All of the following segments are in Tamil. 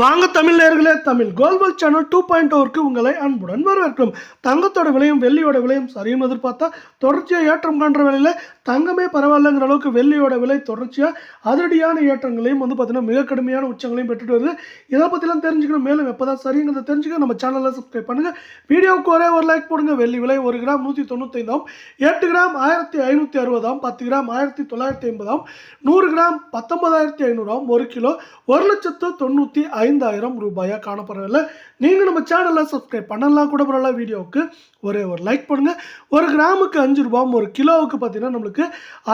வாங்க தமிழ் நேர்களே தமிழ் கோல்பல் சேனல் டூ பாயிண்ட் ஓருக்கு உங்களை அன்புடன் வரவேற்கும் தங்கத்தோட விலையும் வெள்ளியோட விலையும் சரியும் எதிர்பார்த்தா தொடர்ச்சியாக ஏற்றம் காண்ற விலையில் தங்கமே பரவாயில்லைங்கிற அளவுக்கு வெள்ளியோட விலை தொடர்ச்சியாக அதிரடியான ஏற்றங்களையும் வந்து பார்த்தீங்கன்னா மிக கடுமையான உச்சங்களையும் பெற்றுட்டு வருது. இதை பற்றிலாம் தெரிஞ்சுக்கணும். மேலும் எப்போ தான் சரிங்கிறத தெரிஞ்சுக்க நம்ம சேனலில் சப்ஸ்கிரைப் பண்ணுங்கள் வீடியோவுக்கு ஒரே ஒரு லைக் போடுங்க. வெள்ளி விலை ஒரு கிராம் நூற்றி தொண்ணூத்தைந்தாம். எட்டு கிராம் ஆயிரத்தி ஐநூற்றி அறுபதாம். பத்து கிராம் ஆயிரத்தி தொள்ளாயிரத்தி ஐம்பதாம் நூறு கிராம் பத்தொன்பதாயிரத்தி ஐநூறாம். ஒரு கிலோ ஒரு லட்சத்து தொண்ணூற்றி ஐந்தாயிரம் ரூபாயாக காணப்படவில்லை நீங்கள் நம்ம சேனலில் சப்ஸ்கிரைப் பண்ணலாம் கூட பரவாயில்ல. வீடியோவுக்கு ஒரே ஒரு லைக் பண்ணுங்கள் ஒரு கிராமுக்கு அஞ்சு ரூபாய் ஒரு கிலோவுக்கு பார்த்தீங்கன்னா நம்மளுக்கு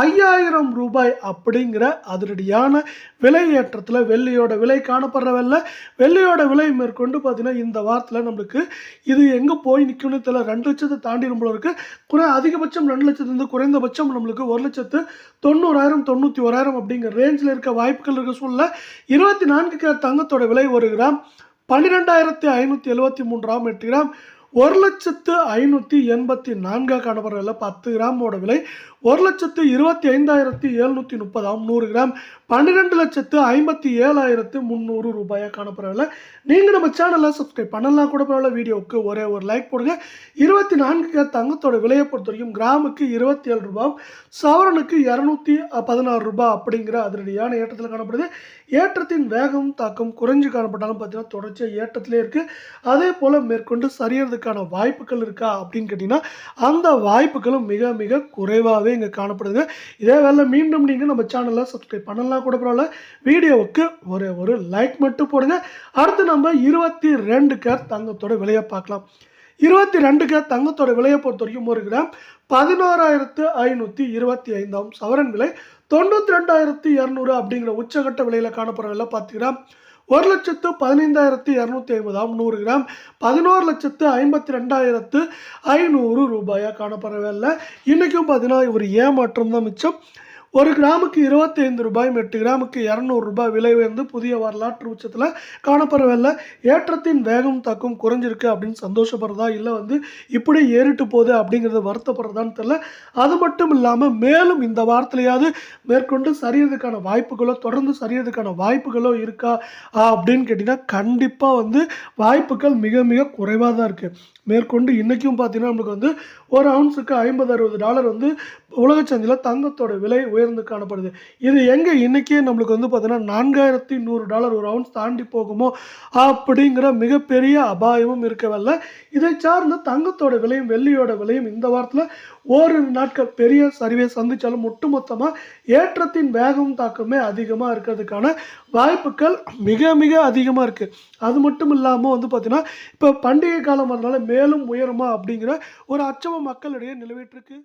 ஐயாயிரம் ரூபாய் அப்படிங்கிற அதிரடியான விலை ஏற்றத்தில் வெள்ளியோட விலை காணப்படுற வெள்ளியோட விலை மேற்கொண்டு பார்த்தீங்கன்னா இந்த வாரத்தில் நம்மளுக்கு இது எங்கே போய் நிற்கும்னு தெரியல. ரெண்டு லட்சத்தை தாண்டி நம்மள இருக்கு. குறை அதிகபட்சம் ரெண்டு லட்சத்துலேருந்து குறைந்தபட்சம் நம்மளுக்கு ஒரு லட்சத்து தொண்ணூறாயிரம் தொண்ணூற்றி ஓராயிரம் அப்படிங்கிற ரேஞ்சில் இருக்க வாய்ப்புகள் இருக்க. சூழ்நிலை இருபத்தி நான்கு கேரட் தங்கத்தோட விலை ஒரு கிராம் பன்னிரெண்டாயிரத்தி ஐநூற்றி எழுபத்தி மூன்றாம் எட்டு கிராம் ஒரு லட்சத்து ஐநூற்றி எண்பத்தி நான்காக காணப்படுற பத்து கிராமோட விலை. ஒரு லட்சத்து இருபத்தி ஐந்தாயிரத்தி எழுநூற்றி முப்பதாம் நூறு கிராம். பன்னிரெண்டு லட்சத்து ஐம்பத்தி ஏழாயிரத்து முந்நூறு ரூபாயாக காணப்படுறதில்ல நீங்கள் நம்ம சேனலை சப்ஸ்கிரைப் பண்ணலாம் கூட பரவாயில்ல வீடியோவுக்கு ஒரே ஒரு லைக் போடுங்க. இருபத்தி நான்கு தங்கத்தோட விலையை பொறுத்த வரைக்கும் கிராமுக்கு இருபத்தி ஏழு ரூபாய் சவரனுக்கு இரநூத்தி பதினாறு ரூபாய் அப்படிங்கிற அதிரடியான ஏற்றத்தில் காணப்படுது. ஏற்றத்தின் வேகம் தாக்கம் குறைஞ்சு காணப்பட்டாலும் பார்த்தீங்கன்னா தொடர்ச்சியாக ஏற்றத்திலே இருக்குது அதே போல் மேற்கொண்டு சரியறதுக்கான வாய்ப்புகள் இருக்கா அப்படின்னு கேட்டிங்கன்னா அந்த வாய்ப்புகளும் மிக மிக குறைவாகவே இங்கே காணப்படுது இதே வேலை மீண்டும் நீங்கள் நம்ம சேனலில் சப்ஸ்கிரைப் பண்ணலாம் கூட பரவாயில்ல. வீடியோவுக்கு ஒரே ஒரு லைக் மட்டும் போடுங்க. அடுத்து நம்ம இருபத்தி ரெண்டு கேர் தங்கத்தோட விலையை பார்க்கலாம். இருபத்தி ரெண்டு கேர் தங்கத்தோட விலையை பொறுத்த வரைக்கும் ஒரு கிராம் பதினோராயிரத்து ஐநூற்றி இருபத்தி ஐந்தாம் சவரன் விலை தொண்ணூற்றி ரெண்டாயிரத்தி இரநூறு அப்படிங்கிற உச்சகட்ட விலையில் காணப்படுற விலை பத்து கிராம். ஒரு லட்சத்து பதினைந்தாயிரத்தி இரநூத்தி ஐம்பதாம் நூறு கிராம் பதினோரு லட்சத்து ஐம்பத்தி ரெண்டாயிரத்து ஐநூறு ரூபாயாக காணப்படவே இல்லை. இன்றைக்கும் பார்த்தீங்கன்னா ஒரு ஏமாற்றம் தான் மிச்சம். ஒரு கிராமுக்கு இருபத்தைந்து ரூபாய் எட்டு கிராமுக்கு இரநூறுபாய் விலை உயர்ந்து புதிய வரலாற்று உச்சத்தில் காணப்படவில்லை ஏற்றத்தின் வேகம் தாக்கம் குறைஞ்சிருக்கு அப்படின்னு சந்தோஷப்படுறதா இல்லை வந்து இப்படி ஏறிட்டு போகுது அப்படிங்கிறது வருத்தப்படுறதான்னு தெரில அது மட்டும் இல்லாமல் மேலும் இந்த வாரத்திலையாவது மேற்கொண்டு சரியறதுக்கான வாய்ப்புகளோ தொடர்ந்து சரியறதுக்கான வாய்ப்புகளோ இருக்கா அப்படின்னு கேட்டிங்கன்னா கண்டிப்பாக வந்து வாய்ப்புகள் மிக மிக குறைவாக தான் இருக்குது மேற்கொண்டு இன்றைக்கும் பார்த்தீங்கன்னா நம்மளுக்கு வந்து ஒரு அவுன்ஸுக்கு ஐம்பது அறுபது டாலர் வந்து உலக சந்தையில் தங்கத்தோட விலை உயர்ந்து காணப்படுது. இது எங்கே இன்றைக்கே நம்மளுக்கு வந்து பார்த்தீங்கன்னா நான்காயிரத்தி நூறு டாலர் ஒரு அவுன்ஸ் தாண்டி போகுமோ அப்படிங்கிற மிகப்பெரிய அபாயமும் இருக்கவில்லை. இதை சார்ந்து தங்கத்தோட விலையும் வெள்ளியோட விலையும் இந்த வாரத்தில் ஓரிரு நாட்கள் பெரிய சரிவை சந்தித்தாலும் ஒட்டுமொத்தமாக ஏற்றத்தின் வேகம் தாக்கமே அதிகமாக இருக்கிறதுக்கான வாய்ப்புகள் மிக மிக அதிகமாக இருக்குது அது மட்டும் இல்லாமல் வந்து பார்த்தீங்கன்னா இப்போ பண்டிகை காலம் வரனால மேலும் உயருமா அப்படிங்கிற ஒரு அச்சமும் மக்களிடையே நிலவிட்டு இருக்கு.